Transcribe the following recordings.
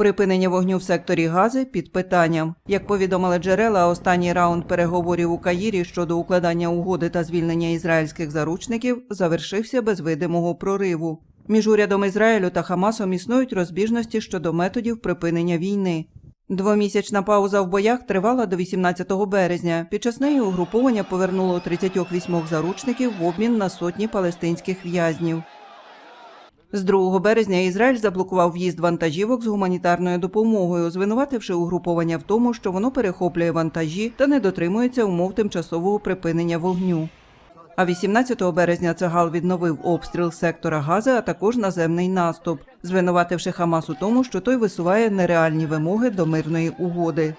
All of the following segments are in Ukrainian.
Припинення вогню в секторі Гази під питанням. Як повідомили джерела, останній раунд переговорів у Каїрі щодо укладання угоди та звільнення ізраїльських заручників завершився без видимого прориву. Між урядом Ізраїлю та Хамасом існують розбіжності щодо методів припинення війни. Двомісячна пауза в боях тривала до 18 березня. Під час неї угруповання повернуло 38 заручників в обмін на сотні палестинських в'язнів. З 2 березня Ізраїль заблокував в'їзд вантажівок з гуманітарною допомогою, звинувативши угруповання в тому, що воно перехоплює вантажі та не дотримується умов тимчасового припинення вогню. А 18 березня Цагал відновив обстріл сектора Гази, а також наземний наступ, звинувативши Хамас у тому, що той висуває нереальні вимоги до мирної угоди.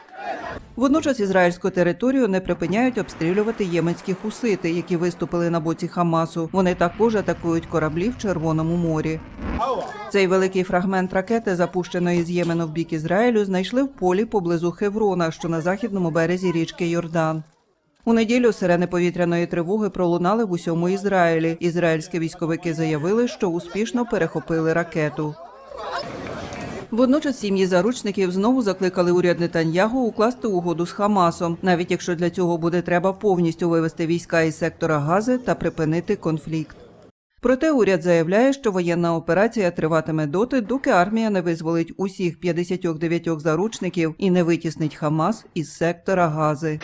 Водночас ізраїльську територію не припиняють обстрілювати єменські хусити, які виступили на боці Хамасу. Вони також атакують кораблі в Червоному морі. Цей великий фрагмент ракети, запущеної з Ємену в бік Ізраїлю, знайшли в полі поблизу Хеврона, що на західному березі річки Йордан. У неділю сирени повітряної тривоги пролунали в усьому Ізраїлі. Ізраїльські військовики заявили, що успішно перехопили ракету. Водночас сім'ї заручників знову закликали уряд Нетаньягу укласти угоду з Хамасом, навіть якщо для цього буде треба повністю вивести війська із сектора Гази та припинити конфлікт. Проте уряд заявляє, що воєнна операція триватиме доти, доки армія не визволить усіх 59 заручників і не витіснить Хамас із сектора Гази.